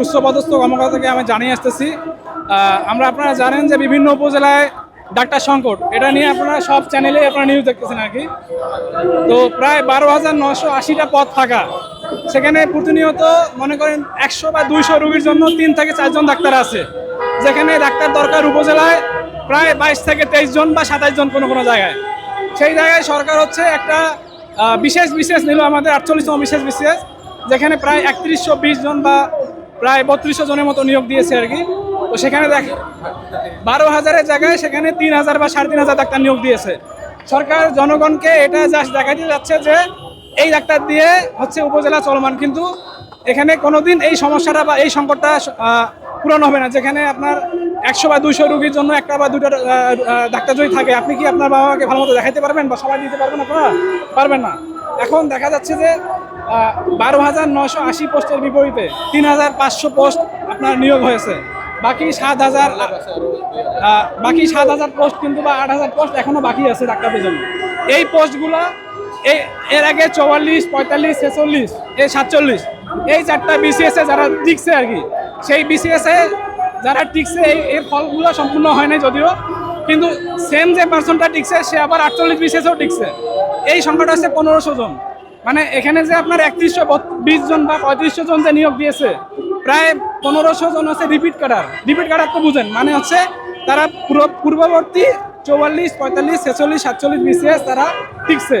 উচ্চপদস্থ কর্মকর্তাকে আমি জানিয়ে আসতেছি। আমরা আপনারা জানেন যে বিভিন্ন উপজেলায় ডাক্তার সংকট, এটা নিয়ে আপনারা সব চ্যানেলে আপনারা নিউজ দেখতেছেন আর কি। তো প্রায় বারো হাজার নশো আশিটা পদ থাকা সেখানে প্রতিনিয়ত মনে করেন একশো বা দুইশো রোগীর জন্য তিন থেকে চারজন ডাক্তার আছে। যেখানে ডাক্তার দরকার উপজেলায় প্রায় বাইশ থেকে তেইশ জন বা সাতাইশ জন কোনো কোনো জায়গায়। সেই জায়গায় সরকার হচ্ছে একটা বিশেষ বিশেষ নিল আমাদের আটচল্লিশতম বিশেষ বিশেষ, যেখানে প্রায় একত্রিশশো বিশ জন বা প্রায় বত্রিশশো জনের মতো নিয়োগ দিয়েছে আর কি। তো সেখানে দেখ, বারো হাজারের জায়গায় সেখানে তিন হাজার বা সাড়ে তিন হাজার ডাক্তার নিয়োগ দিয়েছে। সরকার জনগণকে এটা জাস্ট দেখাতে যাচ্ছে যে এই ডাক্তার দিয়ে হচ্ছে উপজেলা চলমান, কিন্তু এখানে কোনোদিন এই সমস্যাটা বা এই সংকটটা পূরণ হবে না। যেখানে আপনার একশো বা দুইশো রুগীর জন্য একটা বা দুটো ডাক্তার যদি থাকে, আপনি কি আপনার বাবা মাকে ভালো মতো দেখাতে পারবেন বা সবাই দিতে পারবেন আপনারা? পারবেন না। এখন দেখা যাচ্ছে যে বারো হাজার নশো আশি পোস্টের বিপরীতে তিন হাজার পাঁচশো পোস্ট আপনার নিয়োগ হয়েছে। বাকি সাত হাজার বাকি সাত হাজার পোস্ট কিন্তু বা আট হাজার পোস্ট এখনও বাকি আছে ডাক্তারদের জন্য। এই পোস্টগুলো এই এর আগে চৌয়াল্লিশ, পঁয়তাল্লিশ, ছেচল্লিশ এই সাতচল্লিশ, এই চারটা বিসিএসে যারা টিকছে আর কি, সেই বিসিএসে যারা টিকছে, এই, এর ফলগুলো সম্পূর্ণ হয় নাই যদিও, কিন্তু সেম যে পার্সনটা টিকছে, সে আবার আটচল্লিশ বিসিএসেও টিকছে। এই সংখ্যাটা হচ্ছে পনেরোশো জন। মানে এখানে যে আপনার একত্রিশশো বিশ জন বা পঁয়ত্রিশশো জন যে নিয়োগ দিয়েছে, প্রায় পনেরোশো জন হচ্ছে রিপিট কাটার রিপিট কাটার তো বুঝেন মানে হচ্ছে তারা পুরো, পূর্ববর্তী চৌয়াল্লিশ, পঁয়তাল্লিশ, ছেচল্লিশ, সাতচল্লিশ বিসিএস তারা টিকছে।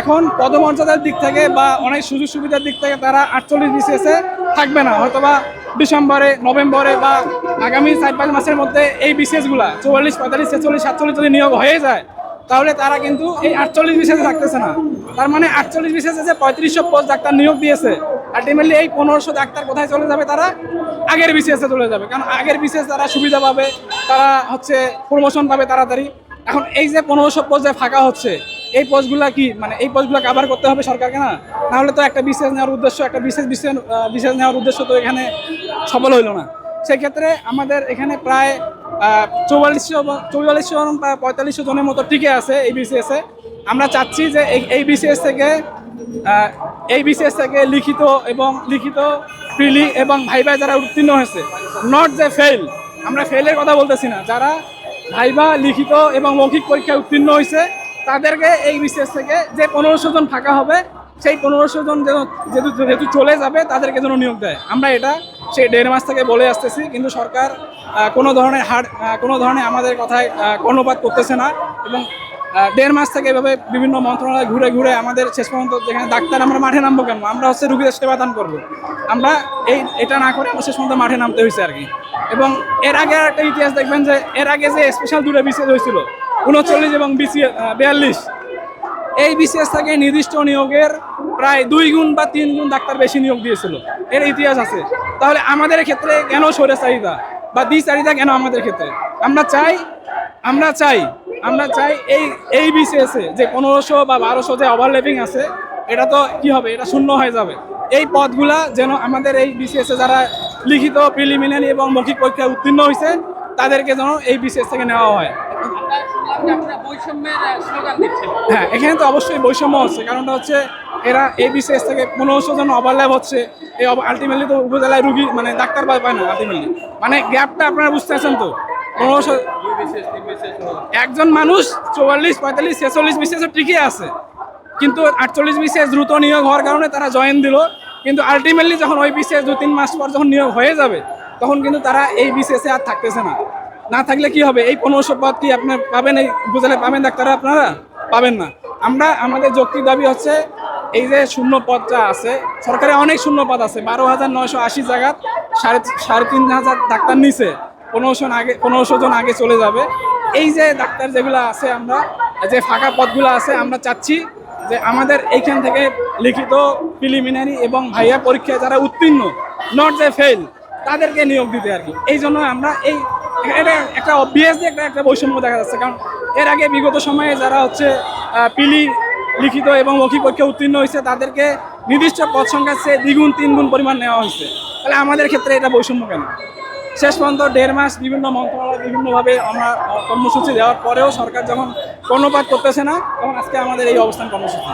এখন পদমর্যাদার দিক থেকে বা অনেক সুযোগ সুবিধার দিক থেকে তারা আটচল্লিশ বিসিএসে থাকবে না। হয়তো বা ডিসেম্বরে, নভেম্বরে বা আগামী চার পাঁচ মাসের মধ্যে এই বিসিএসগুলা চৌয়াল্লিশ, পঁয়তাল্লিশ, ছেচল্লিশ, সাতচল্লিশ যদি নিয়োগ হয়ে যায়, তাহলে তারা কিন্তু এই আটচল্লিশ বিশেষে থাকতেছে না। তার মানে আটচল্লিশ বিশেষে যে পঁয়ত্রিশশো পোস্ট ডাক্তার নিয়োগ দিয়েছে। আলটিমেটলি এই পনেরোশো ডাক্তার কোথায় চলে যাবে? তারা আগের বিসিএসে চলে যাবে। কারণ আগের বিসিএস তারা সুবিধা পাবে, তারা হচ্ছে প্রমোশন পাবে তাড়াতাড়ি। এখন এই যে পনেরোশো পোস্ট যে ফাঁকা হচ্ছে, এই পোস্টগুলো কি মানে এই পোস্টগুলো কাভার করতে হবে সরকারকে না? নাহলে তো একটা বিশেষ নেওয়ার উদ্দেশ্য, একটা বিশেষ বিশেষ বিশেষ নেওয়ার উদ্দেশ্য তো এখানে সফল হইল না। সেক্ষেত্রে আমাদের এখানে প্রায় চৌয়াল্লিশশো চৌয়াল্লিশশো পঁয়তাল্লিশশো জনের মতো টিকে আছে এই বিসিএসে আমরা চাচ্ছি যে এই- বিসিএস থেকে এই বিসিএস থেকে লিখিত এবং লিখিত প্রিলি এবং ভাইবা যারা উত্তীর্ণ হয়েছে নট যে ফেল আমরা ফেলের কথা বলতেছি না। যারা ভাইবা, লিখিত এবং মৌখিক পরীক্ষায় উত্তীর্ণ হয়েছে, তাদেরকে এই বিসিএস থেকে যে পনেরোশো জন ফাঁকা হবে, সেই পনেরোশো জন যেহেতু যেহেতু চলে যাবে, তাদেরকে যেন নিয়োগ দেয়। আমরা এটা সেই দেড় মাস থেকে বলে আসতেছি, কিন্তু সরকার কোনো ধরনের হার কোনো ধরনের আমাদের কথায় কর্ণপাত করতেছে না এবং দেড় মাস থেকে এভাবে বিভিন্ন মন্ত্রণালয় ঘুরে ঘুরে আমাদের শেষ পর্যন্ত যেখানে ডাক্তার আমরা মাঠে নামবো কেন? আমরা হচ্ছে রুগীদের সেবা দান করব। আমরা এই, এটা না করে শেষ পর্যন্ত মাঠে নামতে হয়েছে আর কি। এবং এর আগে একটা ইতিহাস দেখবেন যে, এর আগে যে স্পেশাল দুটো বিসিএস হয়েছিল, উনচল্লিশ এবং বিসি বিয়াল্লিশ। এই বিসিএস থেকে নির্দিষ্ট নিয়োগের প্রায় দুই গুণ বা তিন গুণ ডাক্তার বেশি নিয়োগ দিয়েছিল। এর ইতিহাস আছে। তাহলে আমাদের ক্ষেত্রে কেন সরে চাহিদা? বা দ্বি চাহিদা কেন আমাদের ক্ষেত্রে? আমরা চাই আমরা চাই আমরা চাই এই এই বিসিএসে যে পনেরোশো বা বারোশো যে ওভারল্যাপিং আছে, এটা তো কি হবে? এটা শূন্য হয়ে যাবে। এই পদগুলা যেন আমাদের এই বিসিএসে যারা লিখিত প্রিলিমিনারি এবং মৌখিক পরীক্ষায় উত্তীর্ণ হয়েছে তাদেরকে যেন এই বিসিএস থেকে নেওয়া হয়। হ্যাঁ এখানে তো অবশ্যই বৈষম্য হচ্ছে কারণটা হচ্ছে এরা এই বিসিএস থেকে পনেরোশো জন ওভারল্যাপ হচ্ছে, এই আলটিমেটলি তো উপজেলায় রুগী মানে ডাক্তার পায় না আলটিমেটলি মানে গ্যাপটা আপনারা বুঝতে পারছেন তো? পনেরোশো বিশেষ বিশেষ একজন মানুষ চৌয়াল্লিশ, পঁয়তাল্লিশ, ছেচল্লিশ বিসিএসও ঠিকই আছে। কিন্তু আটচল্লিশ বিশেষ দ্রুত নিয়োগ হওয়ার কারণে তারা জয়েন দিল। কিন্তু আলটিমেটলি যখন ওই বিসিএস দু তিন মাস পর যখন নিয়োগ হয়ে যাবে, তখন কিন্তু তারা এই বিসিএসে আর থাকতেছে না। না থাকলে কি হবে? এই পনেরোশো পদ কি আপনার পাবেন? এই উপজেলায় পাবেন ডাক্তাররা আপনারা? পাবেন না। আমরা, আমাদের যৌক্তিক দাবি হচ্ছে এই যে শূন্য পদটা আছে, সরকারে অনেক শূন্য পদ আছে। বারো হাজার নয়শো আশি জায়গা সাড়ে সাড়ে তিন হাজার ডাক্তার নিচে পনেরোশো আগে পনেরোশো জন আগে চলে যাবে। এই যে ডাক্তার যেগুলো আছে আমরা, যে ফাঁকা পদগুলো আছে, আমরা চাচ্ছি যে আমাদের এইখান থেকে লিখিত প্রিলিমিনারি এবং ভাইয়া পরীক্ষায় যারা উত্তীর্ণ নট যে ফেল তাদেরকে নিয়োগ দিতে আর কি। এই জন্য আমরা এই এটা একটা অবভিয়াসলি একটা একটা বৈষম্য দেখা যাচ্ছে। কারণ এর আগে বিগত সময়ে যারা হচ্ছে পিলি লিখিত এবং মৌখিক পরীক্ষা উত্তীর্ণ হয়েছে, তাদেরকে নির্দিষ্ট পদ সংখ্যার চেয়ে দ্বিগুণ, তিনগুণ পরিমাণ নেওয়া হয়েছে। তাহলে আমাদের ক্ষেত্রে এটা বৈষম্য কেন? শেষ পর্যন্ত দেড় মাস বিভিন্ন মন্ত্রণালয় বিভিন্নভাবে আমরা কর্মসূচি দেওয়ার পরেও সরকার যখন কর্ণপাত করতেছে না, তখন আজকে আমাদের এই অবস্থান কর্মসূচি।